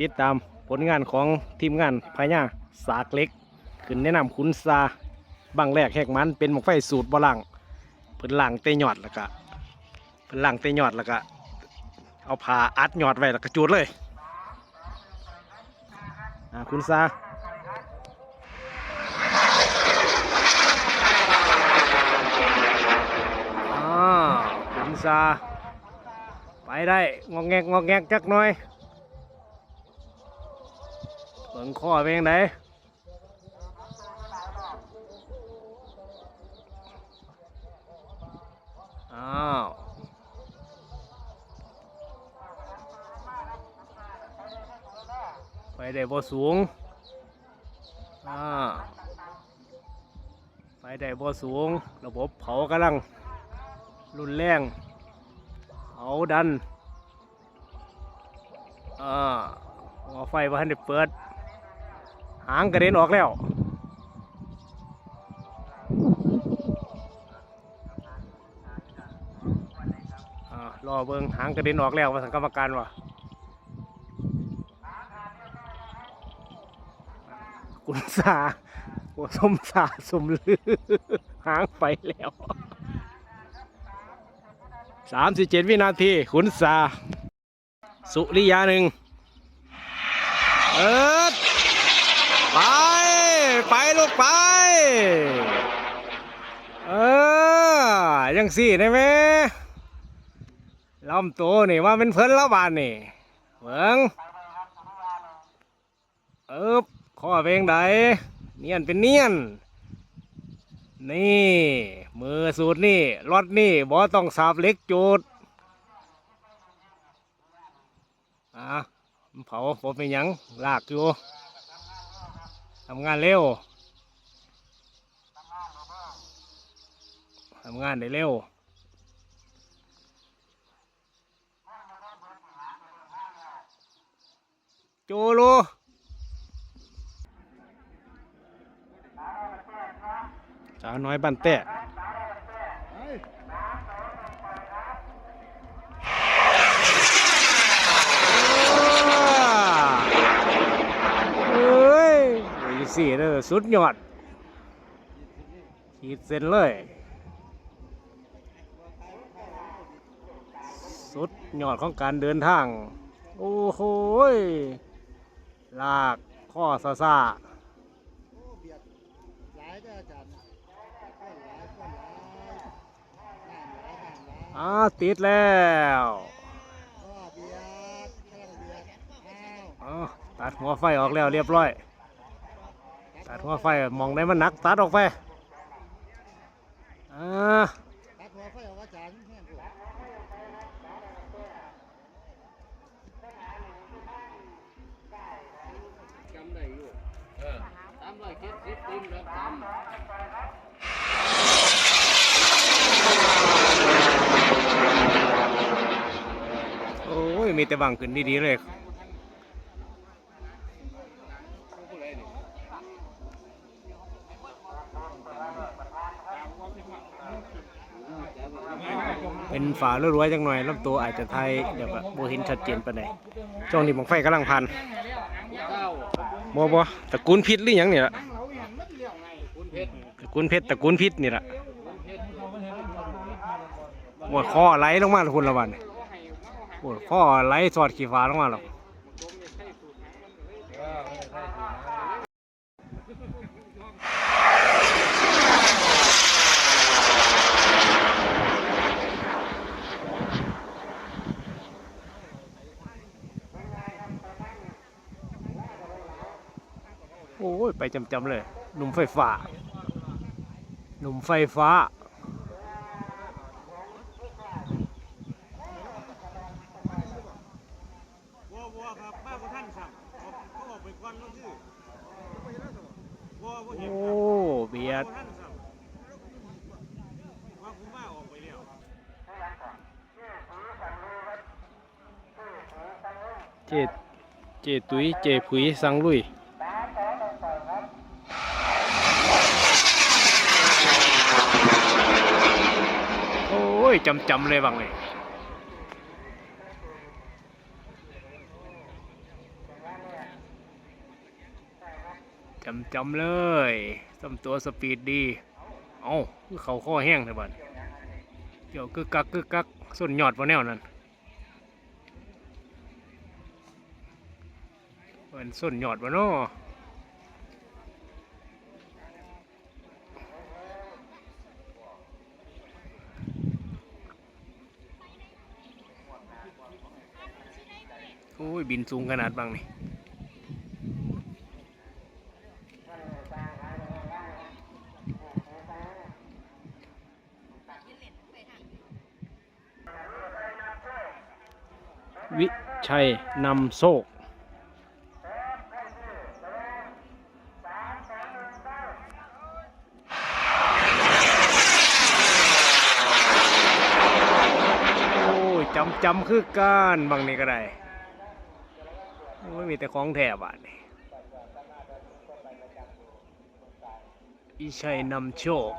ติดตามผลงานของทีมงานพญาสากเล็ก ขึ้นแนะนำขุนซาบังแรกแหกมันเป็นหมกไฟสูตรบลังเพิ่นล่างเตยหยอดแล้วก็เพิ่นล่างเตยหยอดแล้วก็เอาผ้าอัดหยอดไว้แล้วก็จูดเลยอ่าขุนซาอ่าขุนซาไปได้งอแงกงอแงกจักหน่อย งข้อเป็นยังไงอ้าวไปได้บ่สูงอ่าไปได้บ่สูง ระบบเผากำลัง รุนแรงเผาดันอ่าหัวไฟว่าทันได้เปิด หางกระเด็นออกแล้ว รอเบิงหางกระเด็นออกแล้วว่าสังกรรมการวะกุนสาหัวสมสาสมลือ หางไปแล้วสามสิบเจ็ดวินาที ขุนสา สุริยาหนึ่งเอิดไป ไปลูกไป เออยังสี่ได้ไหมลำตัวนี่ว่าเป็นเพิ่นแล้วบานนี่เบิ่งเอ๊บข้อเพลงใดเนียนเป็นเนียน นี่ มือสูตรนี่รถนี่บ่ต้องสาบเล็กจูดอะเผาผมเป็นยังลากอยู่ ทำงานเร็วทำงานได้เร็วโจโลสาวน้อยบันแตะเอ้ยอี สี่เด้อสุดยอด ขีดเส้นเลย สุดยอดของการเดินทาง โอ้โหยลากข้อซาซาโอ้เบียดหลายเด้ออาจารย์คนหลายคนหลายน้ำหลายน้ำหลายอ่าติดแล้วก็เบียดกำลังเบียดอ้าวอ๋อตัดหัวไฟออกแล้วเรียบร้อย ตัดหัวไฟมองได้มันหนักตัดออกไปอ่าตัดหัวไฟออกอาจารย์แห้งกูจำได้อยู่เออสามร้อยเจ็ดสิบติมแล้วตำโอ้ย มีแต่บังขึ้นดีๆเลย เป็นฝาเรื่อยๆจังหน่อยลำตัวอาจจะไทยเดี๋ยวแบบโบเห็นชัดเจนไปไหนช่วงนี้บังไฟกำลังพันเก้าบ่บ่ตระกูลพิษหรือยังนี่ล่ะคุณเพชรตระกูลเพชรตระกูลพิษนี่ล่ะคุณเพชรโอ้ยข้อไหลลงมาทุกคนละวันโอ้ยข้อไหลสอดขี้ฟ้าลงมาหรอก อ้ยไปจำๆเลย หนุ่มไฟฟ้า หนุ่มไฟฟ้า วัววัวครับบ้าบ่ท่านสั่งเขาออกไปก่อนนั่นคือวัวบ่เห็นโอ้เบียด บ่ท่านสั่งว่าผมมาออกไปแล้วเจเจตุยเจผุยสังลุย ยจำจำเลยบางเลยจำจำเลยซ้ำตัวสปีดดีเอ้าเขาข้อแห้งเลยบัดเดี๋ยวกึกกักกึกกักส้นหยอดวะแนวนั้นเหมือนส้นหยอดวะเนาะ นสูงขนาดบางนี่วิชัยนำโชคโอ้จำจำคือการบางนี่ก็ได้ โอ้ยมีแต่ของแถบอะนี่วิชัยนำโชค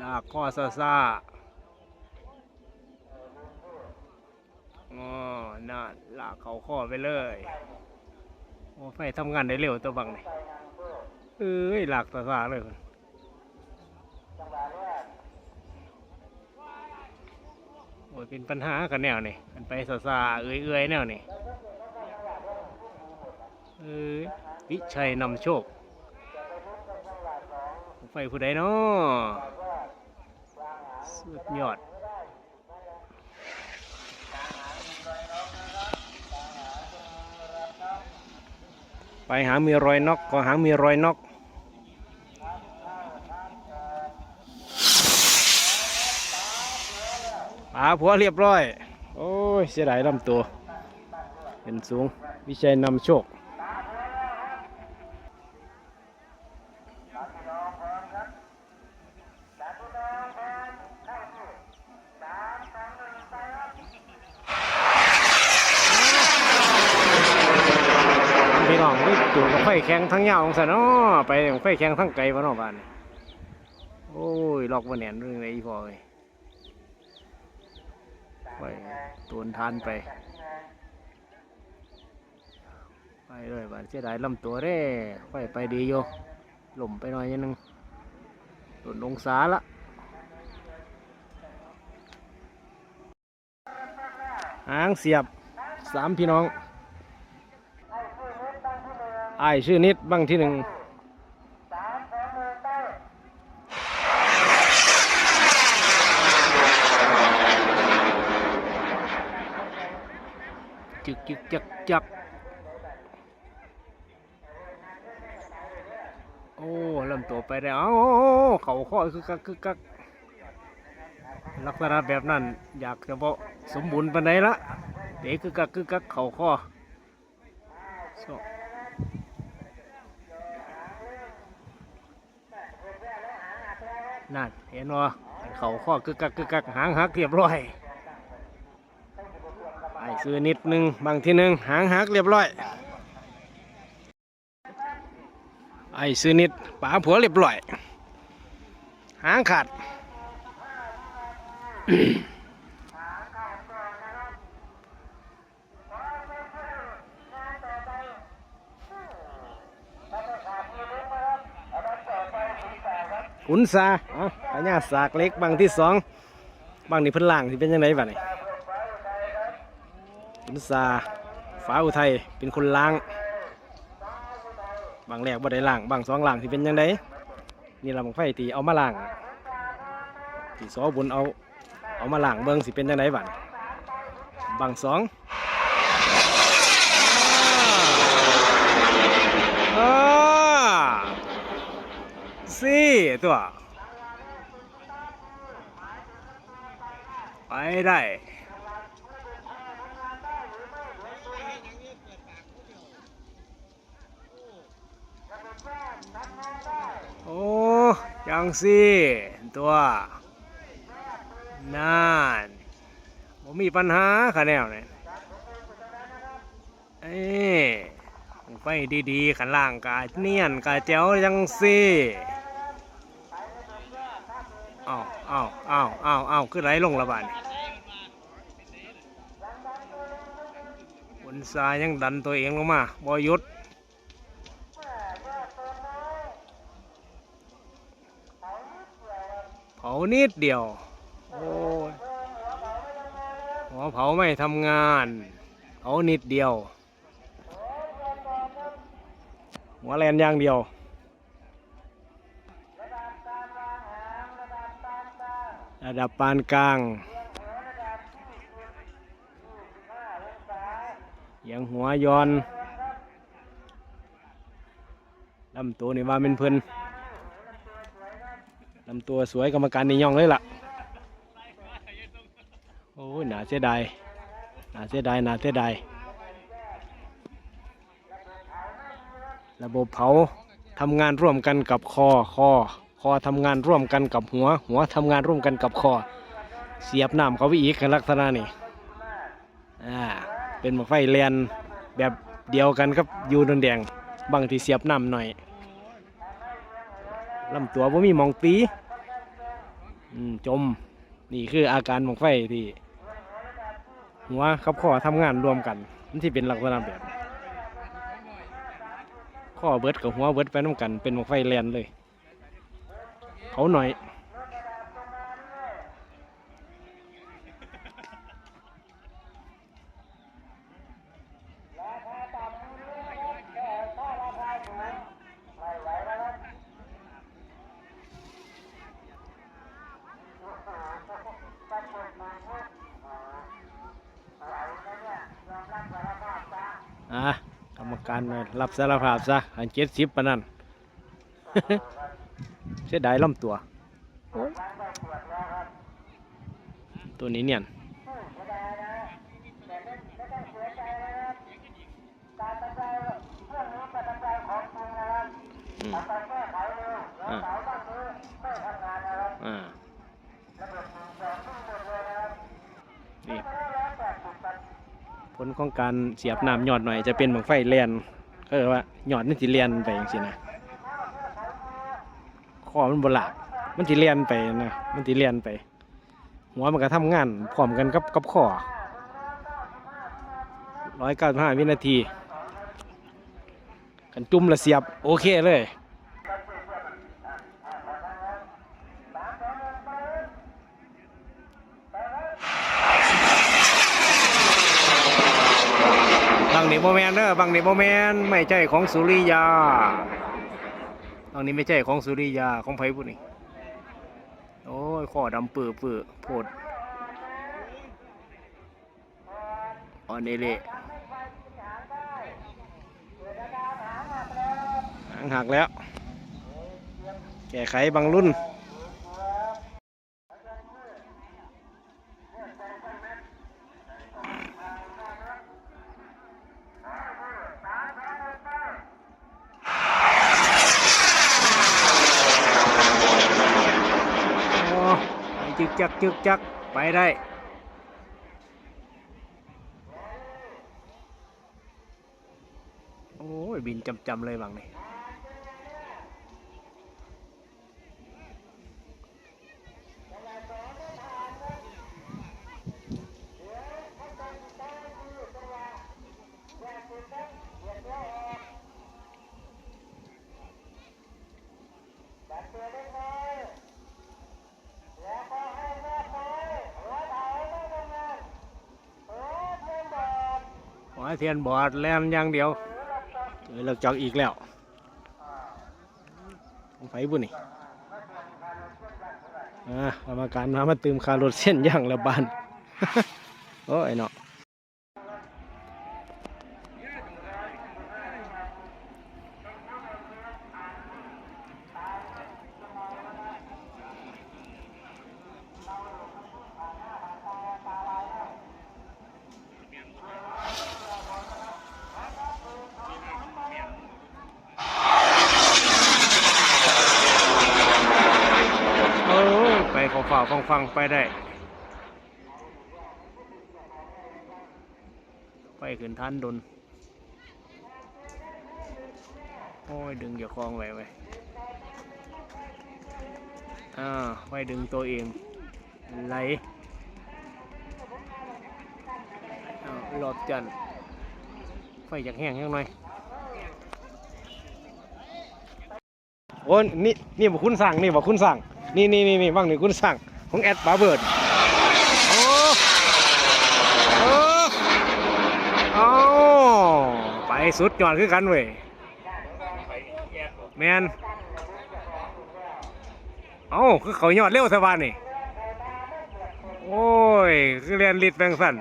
ลากข้อซาซาอ๋อน่าลากเขาข้อไปเลยโอ้ไฟทำงานได้เร็วตัวบังนี่เอ้ยลากซาซาเลยคนโอ้ยเป็นปัญหากันแนวนี่กันไปซาซาเอ้ยเอ้ยแนวนี่เอ้ยวิชัยนำโชคไฟผู้ใดเนาะสุดยอดไปหามีรอยนอกก็หามีรอยนอกปา ผัวเรียบร้อย โอ้ย เสียดายลำตัว เป็นสูง วิชัยนำโชคพี่น้องนี่จูกับไฟแข็งทั้งยาวของสนอไปไฟแข็งทั้งไกลวะเนาะบ้าน โอ้ย ลอกบนแหนนเรื่องไรอีพอเลย ไปตูนทานไป ไปเลยบ้านเสียดายลำตัวเด้ไฟไปดีโยหล่มไปหน่อยนิดนึงโดนองศาละหางเสียบสามพี่น้องไอชื่อนิดบ้างที่หนึ่ง จึกจึกจักจักโอ้เริ่มตัวไปแล้วเอ้าขาข้อคือกักคือกักลักษณะแบบนั้น อยากจะบอกสมบูรณ์ปานใดละเด็กคือกักคือกักเขาข้อนั่นเห็นว่าเขาข้อกึกกักกึกกักหางหักเรียบร้อย ซื้อนิดนึงบางที่หนึ่งหางหักเรียบร้อย ไอ้ซื้อนิดป๋าผัวเรียบร้อย หางขาดขุนซาอ๋อพญาสากเล็กบางที่สองบางนี่เพิ่นล่างที่เป็นยังไงบ้านี่ ขุนซาฟ้าอุทัยเป็นคนล้าง บางแรกบ่ได้ล้างบางสองล้างที่เป็นยังไงนี่ลำไฟตีเอามาล้างที่สอบนเอาเอามาล้างเบิ่งสิเป็นยังไงบ้านี่บางสองอ่าสี่ตัวไปได้ จังซี่ตัวนั่นผมมีปัญหาคะแนวเนี่ยเอ้ไปดีๆขันล่างกาเนียนกาเจ้าจังซี่อ้าวอ้าวอ้าวอ้าวอ้าวคือไรลงระบาดบนซายยังดันตัวเองลงมาบอยุด เผานิดเดียว โอ้ยหัวเผาไม่ทำงาน เผานิดเดียวหัวแลนอย่างเดียวระดับปานกลางยังหัวย้อนลำตัวนี่ว่าเป็นเพิ่น ลำตัวสวยกรรมการนี่ย่องเลยล่ะ โอ้ยหนาเสียดายหนาเสียดายหนาเสียดายระบบเผาทำงานร่วมกันกับคอคอคอทำงานร่วมกันกับหัว หัวทำงานร่วมกันกับคอ เสียบน้ำเขาไปอีกลักษณะนี่อ่าเป็นหมอกไฟแลนแบบเดียวกันกับยูนนแดงบางที่เสียบน้ำหน่อย ลำตัวว่ามีมองตีจม นี่คืออาการหมองไฟที่หัวขับข้อทำงานรวมกันมันที่เป็นลักษณะแบบ ข้อเบิดกับหัวเบิดไปน้ำกันเป็นหมองไฟแลนเลย เขาหน่อย อะกรรมการรับสารภาพซะอันเจ็ดสิบปนั่นเสียดายล่ำตัว ตัวนี้เนี่ยอืมอ่าอ่านี่ ผลของการเสียบน้ำหยอดหน่อยจะเป็นบังไฟเลียนก็คือว่าหยอดนี่สิเลียนไปอย่างสินะคอมันบลากมันสิเลียนไปนะมันสิเลียนไปหัวมันก็ทำงานพร้อมกันกับกับคอร้อยเก้าสิบห้าวินาทีกันจุ่มและเสียบโอเคเลย บางนี่โมแมนเด้อบางนี่โมแมนไม่ใช่ของสุริยาบางนี้ไม่ใช่ของสุริยาของไผบุนี่โอ้ยข้อดำเปื้อเปื้อโพดอันนี้เละหางหักแล้ว แก้ไขบางรุ่น โอ้ไป จึกจักจึกจักไปได้โอ้ยบินจำจำๆเลยบางนี่ เทียนบอดแลมอย่างเดียวเออเราจอกอีกแล้วไฟบุนี่อ่ากรรมการมามาตืมคารถเส้นย่างละบาน โอ้ยเนาะ ฝ่าฟังฟังไปได้ ไปขึ้นทันดน โอ้ย ดึงอย่าคลองไว้ไว้อ่าไว้ดึงตัวเอง ไหลอ้าวรอบจันไฟจากแห้งยังหน่อยโอ้นี่นี่บอกคุณสั่งนี่บอกคุณสั่ง นี่นี่นี่นี่บ้างนี่งคุณสั่งของแอดบาเบิร์ดโอ้โอ้เอาไปสุดยอดคือกันเว้ยแมนเอ้าคือเขายอดเร็วสบานนี่โอ้ย คือเรียนลิดแบงสัน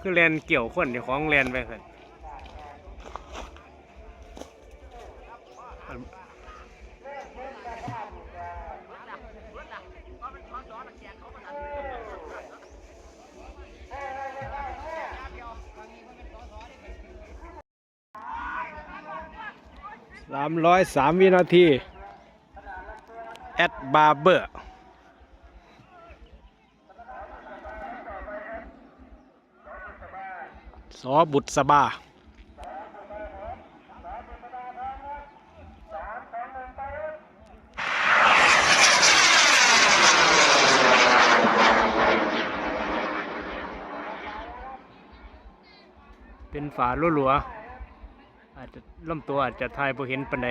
คือแลนเกี่ยวคนเดี๋ยวของแลนไปสิ สามร้อยสามวินาที แอดบาร์เบอร์สอบุตรสบาเป็นฝาลัว อาจจะล่มตัวอาจจะทายพอเห็นปันใด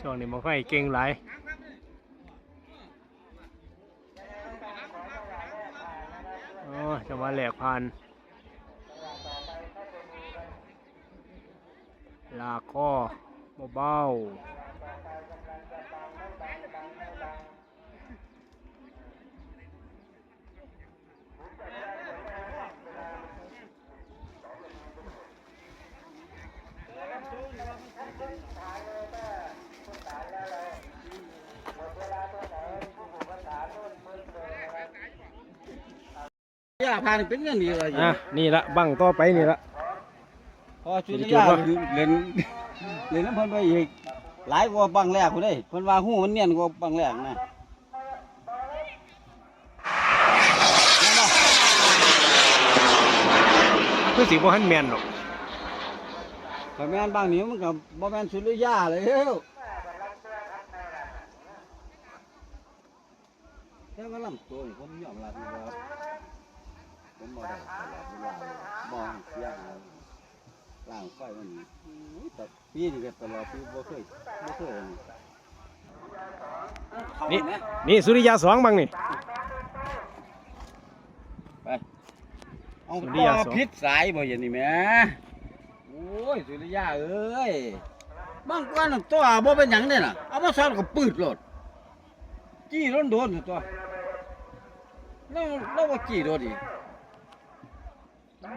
ช่วงนี้มาไฟเก่งหลายโอ้จะมาแหลกผ่านลากคอเบาๆ ยาพานี่เป็นเงินดีเลยอะนี่ละบังต่อไปนี่ละพอชุดยาเล่นเล่นน้ำเพิ่นไปอีกหลายกว่าบังแรกพุ่นเด้เพิ่นว่าหูมันเนียนกว่าบังแรกนะคือสีบ่หันแมนหรอกถ้าแม่นบางนี้มันก็บ่แม่นสุดยาเลยเฮ้ยแต่ว่าลำตัวนี่ผมยอมรับอยู่ว่า ผมบ่ได้ตลอดเวลาบ่ให้เสียหายล่างไฟมันอุ้ยแต่ปีนี้ก็ตลอดปีบ่เคยบ่เคยอันนี้นี่นี่สุริยาสองบังนี่ เอาสุริยาต่อสอง พิษสายบ่อย่างนี้แหม่โอ้ยสุริยาเอ้ยบางก้อนนตัวบ่เป็นหยังเด้น่ะเอามาซ่อนกับปืดโลดจี้ร้นโดนตัวแล้วแล้วว่าจี้โดนอีก ออ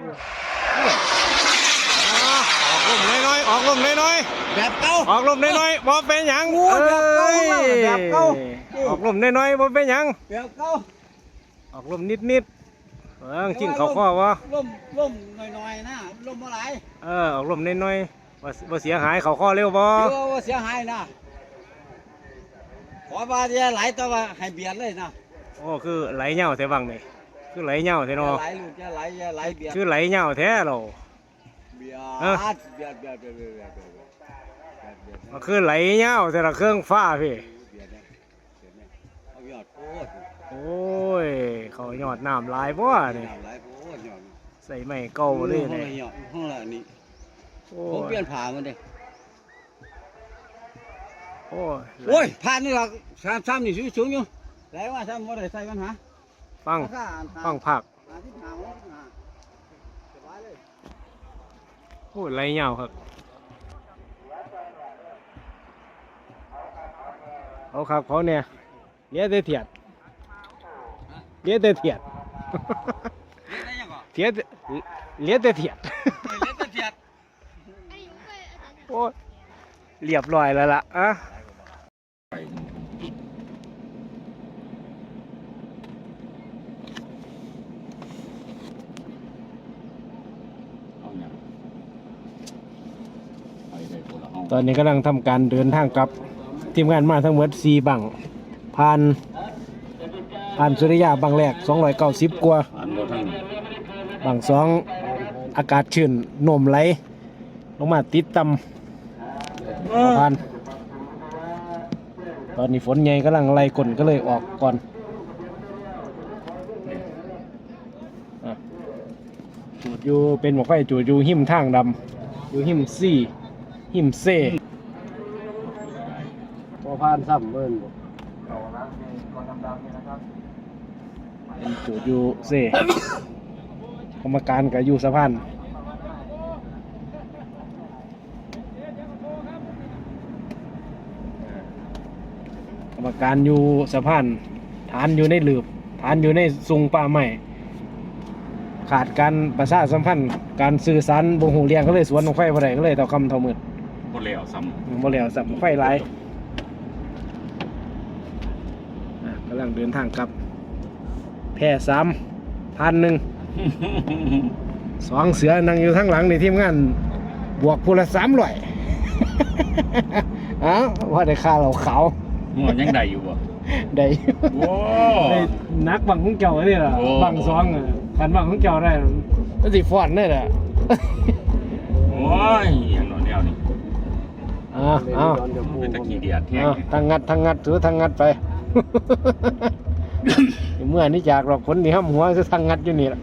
กลมน้อยๆออกลมน้อยแบบเก่าๆออกลมน้อยๆบ่เป็นหยังโอ้ยแบบเก่าแบบเก่าอ้ยออกลมน้อยๆบ่เป็นหยัง แบบเก่าออกลมนิดๆเออจิ้งเขาข้อวะล่มล่มหน่อยๆนะล่มบ่หลายเออออกลมน้อยๆว่าว่าเสียหายเขาข้อเร็วบ่เดี๋ยวว่าเสียหายนะขอว่าจะหลายแต่ว่าให้เบียดเลยนะโอ้คือไหลเหย่าแท้บังนี่ cứ lấy nhau thế nó cứ lấy nhau thế rồi à. mà cứ lấy nhau thế là khương pha vậy ôi เขาหยอดน้ำลายบ่นี่ใส่ไม่เก่าเลยนี่ห้องละนี่ผมเปลี่ยนผ้ามันดิโอ้ยผ้านี่หรอกสามสามนี่สูงอยู่ไหนว่าสามบ่ได้ใส่กันหา ฟังฟังผักพูดไรเหงาครับเขาครับเขาเนี่ยเลี้ยแต่เถียดเลี้ยแต่เถียดเถียดเลี้ยแต่เถียดโอ้เรียบร้อยแล้วล่ะอะ ตอนนี้กำลังทำการเดินทางกลับทีมงานมาทั้งหมด4บังผ่านผ่านสุริยาบังแรก 290 กว่าบังสองอากาศชื้นโนมไหล ลงมาติดตำผ่านตอนนี้ฝนใหญ่กำลังไล่กลนก็เลยออกก่อนจูดอยู่เป็นบอกไฟจูดอยู่หิมทางดำอยู่หิมซี่ หิมเซ่พอพานซ้ำเบิ้นเป็นจูดอยู่เซ่กรรมการกับอยู่สะพานกรรมการอยู่สะพานฐานอยู่ในหลืบฐานอยู่ในซุงป่าไม้ขาดการประชาสัมพันธ์ การสื่อสารบ่หูเรียงก็เลยสวนลงไฟบ่ได้ก็เลยต่อคำเท่ามืด บ่แล้วซ้ำบ่แล้วสับไฟหลายอะกำลังเดินทางกลับ แพร่สามพันหนึ่งสองเสือนั่งอยู่ทั้งหลังในทีมงาน บวกพูละสามร้อย อ้าวว่าได้ค่าเราเขาวหัวยังได้อยู่บ่ได้ โอ้ ได้นักบังของเจ้านี่ล่ะโอ้ บังสองอะคันบังของเจ้าได้มันสิฟอนได้ล่ะ โอ้ย อ้าวอ้าวมันเป็นตะกี้เดียดแท้อ้าวทางงัดทางงัดถือทางงัดไป เมื่อนี้จากหรอกคนนี่ห้ามหัวคือทางงัดอยู่นี่ล่ะ